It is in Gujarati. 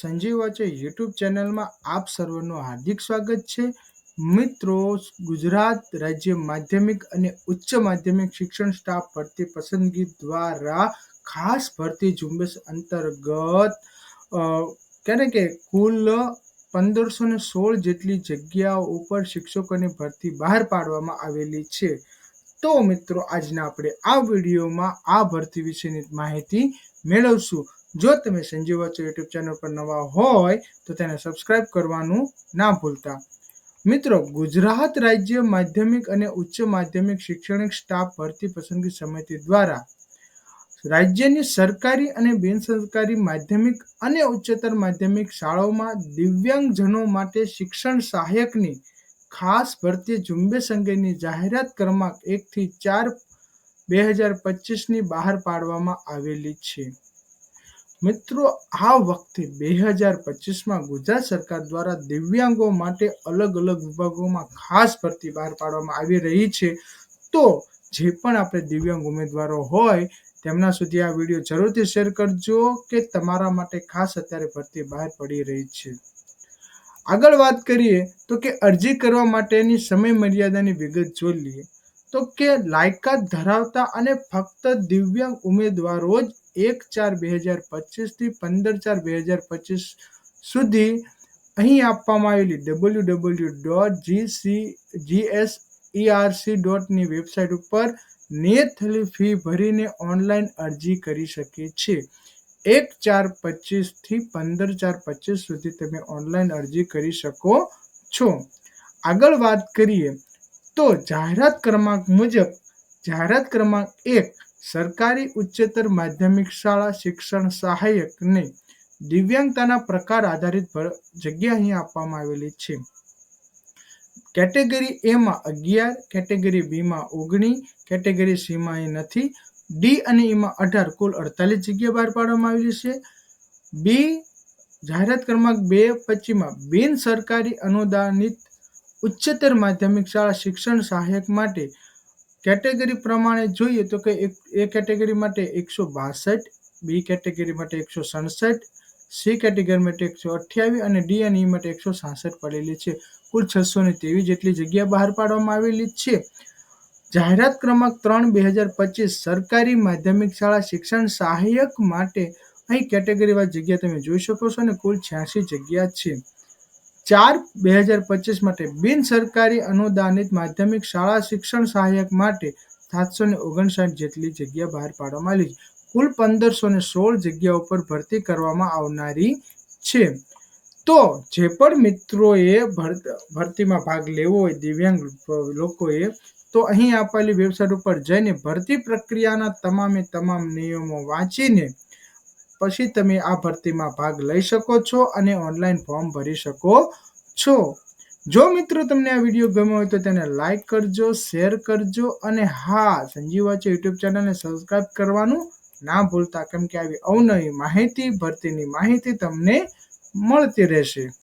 સંજીવ વાચે યુટ્યુબ ચેનલમાં આપ સર્વનું હાર્દિક સ્વાગત છે. મિત્રો, ગુજરાત રાજ્ય માધ્યમિક અને ઉચ્ચ માધ્યમિક શિક્ષણ સ્ટાફ ભરતી પસંદગી દ્વારા ખાસ ભરતી ઝુંબેશ અંતર્ગત કહે કે કુલ પંદરસો ને સોળ જેટલી જગ્યાઓ ઉપર શિક્ષકોની ભરતી બહાર પાડવામાં આવેલી છે. તો મિત્રો, આજના આપણે આ વિડીયોમાં આ ભરતી વિશેની માહિતી મેળવશું. જો તમે સંજીવ વચ્ચે યુટ્યુબ ચેનલ પર નવા હોય, તો તેને સબસ્ક્રાઇબ કરવાનું ના ભૂલતા. મિત્રો, ગુજરાત રાજ્ય માધ્યમિક અને ઉચ્ચ માધ્યમિક શૈક્ષણિક સ્ટાફ ભરતી પસંદગી સમિતિ દ્વારા રાજ્યની સરકારી અને બિન સરકારી માધ્યમિક અને ઉચ્ચતર માધ્યમિક શાળાઓમાં દિવ્યાંગજનો માટે શિક્ષણ સહાયકની ખાસ ભરતી ઝુંબેશ અંગેની જાહેરાત ક્રમાંક એકથી ચાર બે હજાર પચીસની બહાર પાડવામાં આવેલી છે. મિત્રો, આ વખતે બે હજાર પચીસમાં ગુજરાત સરકાર દ્વારા દિવ્યાંગો માટે અલગ અલગ વિભાગોમાં ખાસ ભરતી બહાર પાડવામાં આવી રહી છે. તો જે પણ આપણે દિવ્યાંગ ઉમેદવારો હોય, તેમના સુધી આ વીડિયો જરૂરથી શેર કરજો કે તમારા માટે ખાસ અત્યારે ભરતી બહાર પડી રહી છે. આગળ વાત કરીએ તો કે અરજી કરવા માટેની સમય મર્યાદાની વિગત જોઈ લઈએ. તો કે લાયકાત ધરાવતા અને ફક્ત દિવ્યાંગ ઉમેદવારો જ એક ચાર બે હજાર પચીસથી પંદર ચાર બે હજાર પચીસ સુધી અહીં આપવામાં આવેલી W W dot G C G S ERC ડોટની website ઉપર નિયત થયેલી ફી ભરીને ઓનલાઈન અરજી કરી શકે છે. એક ચાર પચીસથી પંદર ચાર પચીસ સુધી તમે ઓનલાઈન અરજી કરી શકો છો. આગળ વાત કરીએ તો જાહેરાત ક્રમાંક મુજબ જાહેરાત ક્રમાંક એક સરકારી ઉચ્ચતર માધ્યમિક શાળા શિક્ષણ સહાયકને દિવ્યાંગતાના પ્રકાર આધારિત જગ્યા અહીં આપવામાં આવેલી છે. કેટેગરી એમાં અગિયાર, કેટેગરી બીમાં ઓગણીસ કેટેગરી સીમાં અહીં નથી. ડી અને ઈમાં અઢાર, કુલ અડતાલીસ જગ્યા બહાર પાડવામાં આવેલી છે. બી જાહેરાત ક્રમાંક બે પછીમાં બિન સરકારી અનુદાનિત ઉચ્ચતર માધ્યમિક શાળા શિક્ષણ સહાયક માટે કેટેગરી પ્રમાણે જોઈએ તો કે એ કેટેગરી માટે એકસો બાસઠ, બી કેટેગરી માટે એકસો સડસઠ, સી કેટેગરી માટે એકસો અઠ્યાવીસ અને ડી અને ઈ માટે એકસો સાસઠ પડેલી છે. કુલ છસો ને ત્રેવીસ જેટલી જગ્યા બહાર પાડવામાં આવેલી છે. જાહેરાત ક્રમાંક ત્રણ બે હજાર પચીસ સરકારી માધ્યમિક શાળા શિક્ષણ સહાયક માટે અહીં કેટેગરીવાઇઝ જગ્યા તમે જોઈ શકો છો અને કુલ છ્યાસી જગ્યા છે. ચાર બે હજાર પચીસ માટે બિન સરકારી અનુદાનિત માધ્યમિક શાળા શિક્ષણ સહાયક માટે સાતસો ને ઓગણસાઠ જેટલી જગ્યા બહાર પાડવામાં આવી છે. કુલ પંદરસો ને સોળ જગ્યા ઉપર ભરતી કરવામાં આવનારી છે. તો જે પણ મિત્રોએ ભરતીમાં ભાગ લેવો હોય, દિવ્યાંગ લોકોએ, તો અહીં આપેલી વેબસાઇટ ઉપર જઈને ભરતી પ્રક્રિયાના તમામે તમામ નિયમો વાંચીને પછી તમે આ ભરતીમાં ભાગ લઈ શકો છો અને ઓનલાઈન ફોર્મ ભરી શકો છો. જો મિત્રો તમને આ વીડિયો ગમ્યો હોય તો તેને લાઈક કરજો, શેર કરજો અને હા, સંજીવ વાચે યુટ્યુબ ચેનલને સબસ્ક્રાઈબ કરવાનું ના ભૂલતા, કેમ કે આવી અવનવી માહિતી, ભરતીની માહિતી તમને મળતી રહેશે.